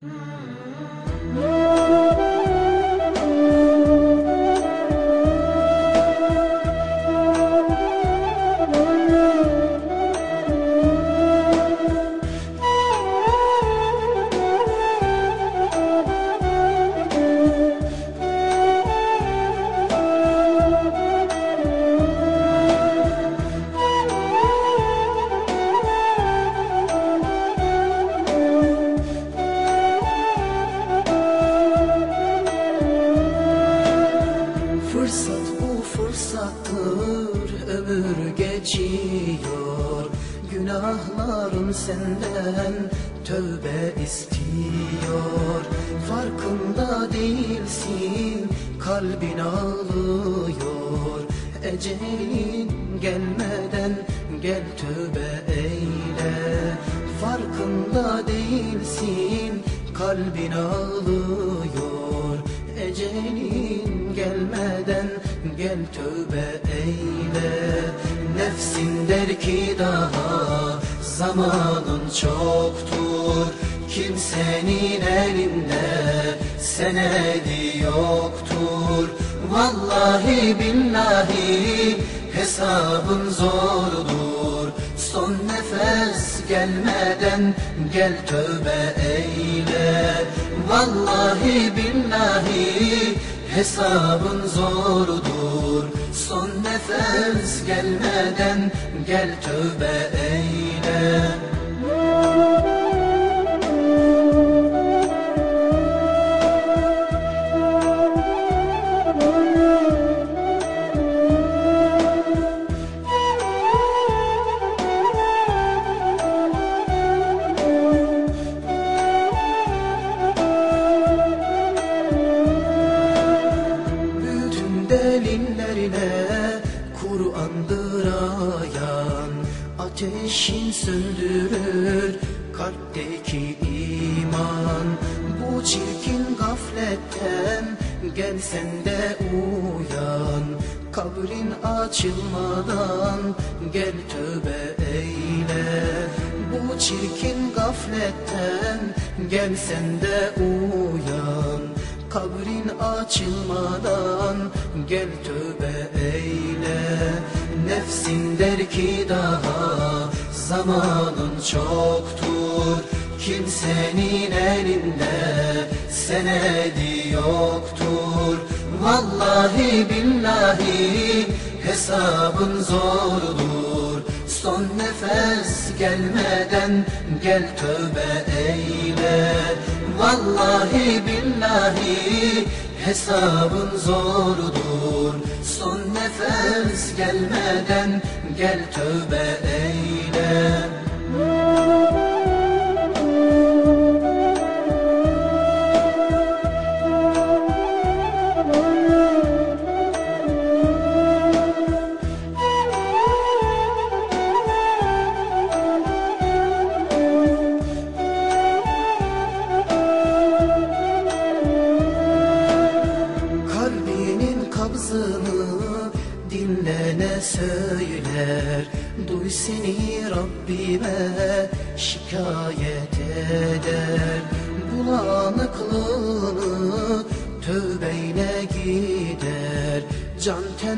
Música ömür geçiyor. Günahlarım senden tövbe istiyor. Farkında değilsin kalbin ağlıyor. Ecelin gelmeden gel tövbe eyle. Farkında değilsin kalbin ağlıyor. Ecelin gelmeden gel tövbe eyle. Nefsin der ki daha zamanın çoktur. Kimsenin elinde senedi yoktur. Vallahi billahi hesabın zordur Son nefes gelmeden gel tövbe eyle. Vallahi billahi hesabın zordur nefes gelmeden gel tövbe eyle Kur'an'dır ayan Ateşin söndürür kalpteki iman. Bu çirkin gafletten gel sen de uyan. Kabrin açılmadan gel tövbe eyle. Bu çirkin gafletten gel sen de uyan. Kabrin açılmadan gel tövbe eyle Nefsin der ki daha zamanın çoktur. Kimsenin elinde senedi yoktur. Vallahi billahi hesabın zordur Son nefes gelmeden gel tövbe eyle. Vallahi billahi hesabın zordur Son nefes gelmeden gel tövbe eyle dinlene söyler Duy seni Rabbime şikayet eder. Bulanıklığını tövbeyle gider Can ten